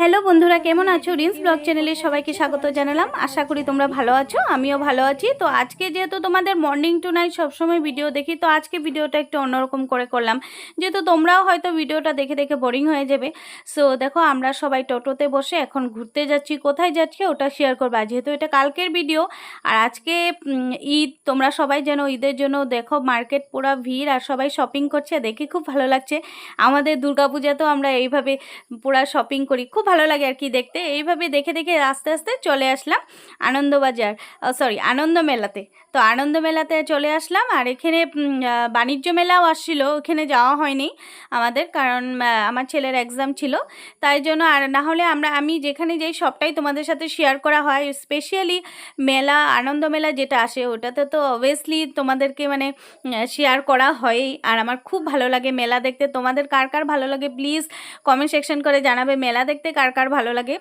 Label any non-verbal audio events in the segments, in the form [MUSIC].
Hello বন্ধুরা, কেমন আছো? রিন্স ব্লগ চ্যানেলে সবাইকে স্বাগত জানালাম। আশা করি তোমরা ভালো আছো, আমিও ভালো আছি। তো আজকে যেহেতু তোমাদের মর্নিং টু নাইট সবসময় ভিডিও দেখি, তো আজকে ভিডিওটা একটু অন্যরকম করে করলাম। যেহেতু তোমরাও হয়তো ভিডিওটা দেখে দেখে বোরিং হয়ে যাবে। সো দেখো, আমরা সবাই টোটোতে বসে এখন ঘুরতে যাচ্ছি। কোথায় যাচ্ছি ওটা শেয়ার করবা। যেহেতু এটা কালকের ভিডিও আর আজকে ঈদ, তোমরা সবাই যেন ঈদের জন্য দেখো মার্কেট পুরা ভিড়, আর সবাই শপিং করছে। দেখে খুব ভালো লাগছে। আমাদের দুর্গাপূজাতেও আমরা এইভাবে পুরা শপিং করি। খুব ভালো লাগে আর কি দেখতে। এইভাবে দেখে দেখে আস্তে আস্তে চলে আসলাম আনন্দবাজার সরি আনন্দ মেলাতে তো আনন্দ মেলাতে চলে আসলাম আর এখানে বাণিজ্য মেলাও আসছিল, ওখানে যাওয়া হয়নি আমাদের কারণ আমার ছেলের এক্সাম ছিল। তাই জন্য আর না হলে আমরা, আমি যেখানে যাই সবটাই তোমাদের সাথে শেয়ার করা হয়। স্পেশালি মেলা আনন্দ মেলা যেটা আসে, ওটাতে তো অবভিয়াসলি তোমাদেরকে মানে শেয়ার করা হয়ই। আর আমার খুব ভালো লাগে মেলা দেখতে। তোমাদের কার কার ভালো লাগে প্লিজ কমেন্ট সেকশন করে জানাবে। মেলা দেখতে কার কার ভালো লাগে।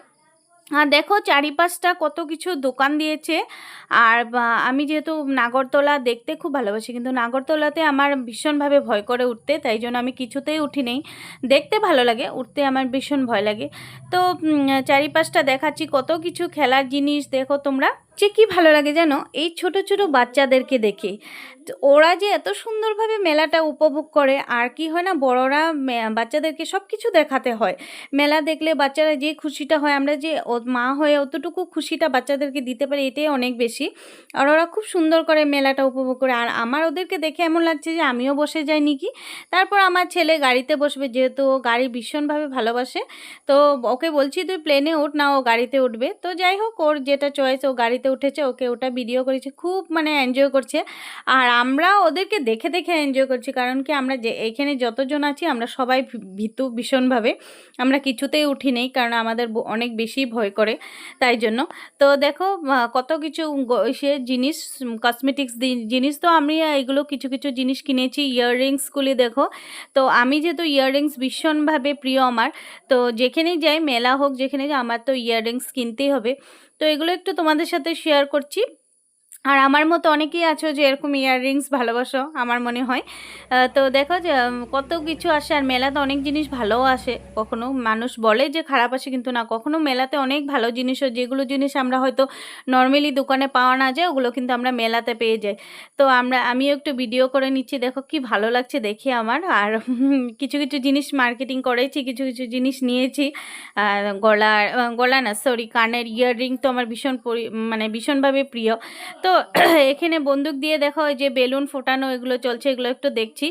আর দেখো চারিপাশটা কত কিছু দোকান দিয়েছে। আর আমি যেহেতু নাগরতলা দেখতে খুব ভালোবাসি, কিন্তু নাগরতলাতে আমার ভীষণভাবে ভয় করে উঠতে, তাই জন্য আমি কিছুতেই উঠি নেই। দেখতে ভালো লাগে, উঠতে আমার ভীষণ ভয় লাগে। তো চারিপাশটা দেখাচ্ছি, কত কিছু খেলার জিনিস, দেখো তোমরা। যে কী ভালো লাগে জানো, এই ছোট ছোট বাচ্চাদেরকে দেখে। ওরা যে এত সুন্দরভাবে মেলাটা উপভোগ করে, আর কি হয় না, বড়রা বাচ্চাদেরকে সব কিছু দেখাতে হয়। মেলা দেখলে বাচ্চারা যে খুশিটা হয়, আমরা যে মা হয়ে অতটুকু খুশিটা বাচ্চাদেরকে দিতে পারি, এটাই অনেক বেশি। আর ওরা খুব সুন্দর করে মেলাটা উপভোগ করে। আর আমার ওদেরকে দেখে এমন লাগছে যে, আমিও বসে যাই নাকি? তারপর আমার ছেলে গাড়িতে বসবে, যেহেতু ও গাড়ি ভীষণভাবে ভালোবাসে। তো ওকে বলছি, তুই প্লেনে উঠ না, ও গাড়িতে উঠবে। তো যাই হোক, ওর যেটা চয়েস ও গাড়িতে উঠেছে, ওকে ওটা ভিডিও করেছে। খুব মানে এনজয় করছে। আর আমরা ওদেরকে দেখে দেখে এনজয় করছি, কারণ কি আমরা যে এখানে যতজন আছি, আমরা সবাই ভীতু ভীষণভাবে। আমরা কিছুতেই উঠি নেই, কারণ আমাদের অনেক বেশি ভয় করে, তাই জন্য। তো দেখো কত কিছু সে জিনিস কসমেটিক্স জিনিস তো আমি এগুলো কিছু কিছু জিনিস কিনেছি ইয়াররিংসগুলি দেখো। তো আমি যেহেতু ইয়াররিংস ভীষণভাবে প্রিয় আমার, তো যেখানেই যাই, মেলা হোক যেখানে আমার তো ইয়াররিংস কিনতেই হবে। তো এগুলো একটু তোমাদের সাথে শেয়ার করছি। আর আমার মতো অনেকেই আছো যে এরকম ইয়াররিংস ভালোবাসো, আমার মনে হয়। তো দেখো যে কত কিছু আসে আর মেলাতে অনেক জিনিস ভালোও আসে। কখনো মানুষ বলে যে খারাপ আসে, কিন্তু না, কখনো মেলাতে অনেক ভালো জিনিসও, যেগুলো জিনিস আমরা হয়তো নর্মালি দোকানে পাওয়া না যায়, ওগুলো কিন্তু আমরা মেলাতে পেয়ে যাই। তো আমরা, আমিও একটু ভিডিও করে নিচ্ছি, দেখো কি ভালো লাগছে দেখি আমার। আর কিছু কিছু জিনিস মার্কেটিং করেছি, কিছু কিছু জিনিস নিয়েছি। গলার গলা না সরি কানের ইয়াররিং তো আমার ভীষণ মানে ভীষণভাবে প্রিয়। তো [CLEARS THROAT] এখানে বন্দুক দিয়ে দেখো ওই যে বেলুন ফোটানো এগুলো চলছে এগুলো একটু দেখছি।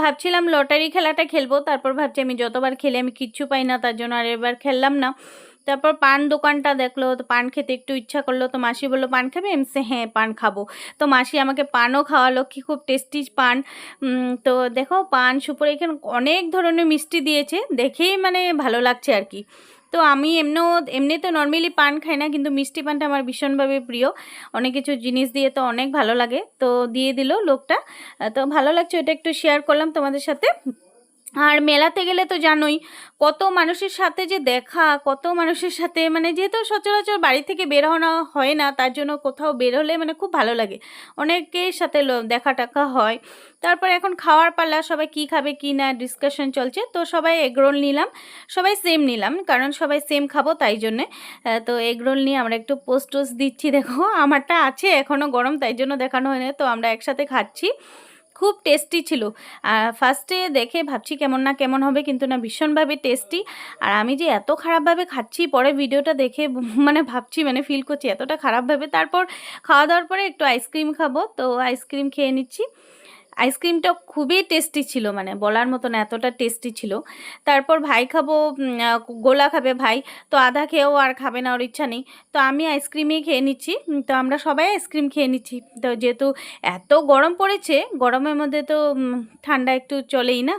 ভাবছিলাম লটারি খেলাটা খেলব তারপর ভাবছি আমি যতবার খেলে আমি কিচ্ছু পাই না তার জন্য আর এবার খেললাম না। তারপর পান দোকানটা দেখল তো পান খেতে একটু ইচ্ছা করল তো মাসি বলল পান খাবে? আমি বলছি, হ্যাঁ পান খাব। তো মাসি আমাকে পানও খাওয়ালো কি খুব টেস্টি পান। তো দেখো পান সুপুরি এখানে অনেক ধরনের মিষ্টি দিয়েছে দেখেই মানে ভালো লাগছে আর কি। তো আমি এমনিও, এমনি তো নর্মালি পান খাই না, কিন্তু মিষ্টি পানটা আমার ভীষণভাবে প্রিয়। অনেক কিছু জিনিস দিয়ে তো অনেক ভালো লাগে। তো দিয়ে দিল লোকটা। তো ভালো লাগছে এটা একটু শেয়ার করলাম তোমাদের সাথে। আর মেলাতে গেলে তো জানোই, কত মানুষের সাথে যে দেখা, কত মানুষের সাথে মানে যেহেতু সচরাচর বাড়ি থেকে বের হওয়া হয় না, তার জন্য কোথাও বের হলে মানে খুব ভালো লাগে। অনেকের সাথে দেখা টাকা হয়। তারপর এখন খাওয়ার পাল্লা সবাই কি খাবে, কি না ডিসকাশন চলছে। তো সবাই এগরোল নিলাম, সবাই সেম নিলাম, কারণ সবাই সেম খাব তাই জন্যে। তো এগরোল নিয়ে আমরা একটু পোস্ট টোস্ট দিচ্ছি, দেখো, আমারটা আছে এখনও গরম, তাই জন্য দেখানো হয় না তো আমরা একসাথে খাচ্ছি। খুব টেস্টি ছিল। ফার্স্টে দেখে ভাবছি কেমন না কেমন হবে, কিন্তু না ভীষণভাবে টেস্টি। আর আমি যে এত খারাপভাবে খাচ্ছি, পরে ভিডিওটা দেখে [LAUGHS] মানে ভাবছি মানে ফিল করছি এতটা খারাপভাবে। তারপর খাওয়া দাওয়ার পরে একটু আইসক্রিম খাব, তো আইসক্রিম খেয়ে নিচ্ছি। আইসক্রিমটা খুবই টেস্টি ছিল মানে বলার মতন এতটা টেস্টি ছিল। তারপর ভাই খাব গোলা খাবে ভাই, তো আধা খেয়েও আর খাবে না, ওর ইচ্ছা নেই। তো আমি আইসক্রিমই খেয়ে নিচ্ছি তো আমরা সবাই আইসক্রিম খেয়ে নিচ্ছি। তো যেহেতু এত গরম পড়েছে, গরমের মধ্যে তো ঠান্ডা একটু চলেই না।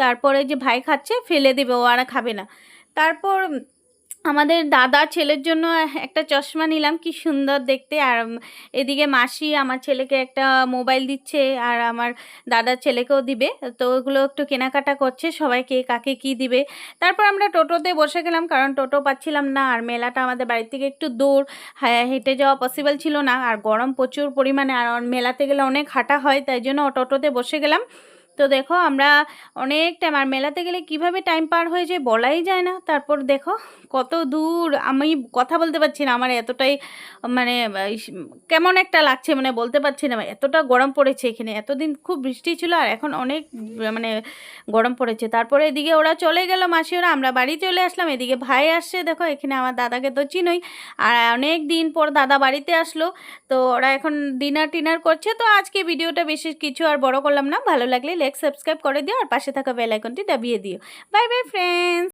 তারপরে যে ভাই খাচ্ছে, ফেলে দেবে, ও আর খাবে না। তারপর আমাদের দাদা ছেলের জন্য একটা চশমা নিলাম, কি সুন্দর দেখতে। আর এদিকে মাসি আমার ছেলেকে একটা মোবাইল দিচ্ছে আর আমার দাদার ছেলেকেও দিবে। তো ওগুলো একটু কেনাকাটা করছে সবাইকে কাকে কি দিবে। তারপর আমরা টোটোতে বসে গেলাম, কারণ টোটো পাচ্ছিলাম না। আর মেলাটা আমাদের বাড়ি থেকে একটু দূর হ্যাঁ হেঁটে যাওয়া পসিবল ছিল না। আর গরম প্রচুর পরিমাণে, আর মেলাতে গেলে অনেক হাঁটা হয়, তাই জন্য টোটোতে বসে গেলাম। তো দেখো আমরা অনেক টাইম আর মেলাতে গেলে কীভাবে টাইম পার হয়ে যায় বলাই যায় না। তারপর দেখো কত দূর আমি কথা বলতে পারছি না, আমার এতটাই মানে কেমন একটা লাগছে মানে বলতে পারছি না, এতটা গরম পড়েছে এখানে। এতদিন খুব বৃষ্টি ছিল আর এখন অনেক মানে গরম পড়েছে। তারপরে এদিকে ওরা চলে গেল মাসি ওরা আমরা বাড়ি চলে আসলাম। এদিকে ভাই আসছে, দেখো এখানে আমার দাদাকে তো চিনোই। আর অনেক দিন পর দাদা বাড়িতে আসলো, তো ওরা এখন ডিনার টিনার করছে। তো আজকে ভিডিওটা বেশি কিছু আর বড় করলাম না, ভালো লাগলে লাইক সাবস্ক্রাইব করে দিও আর পাশে থাকা বেল আইকনটি দাবিয়ে দিও। Bye bye friends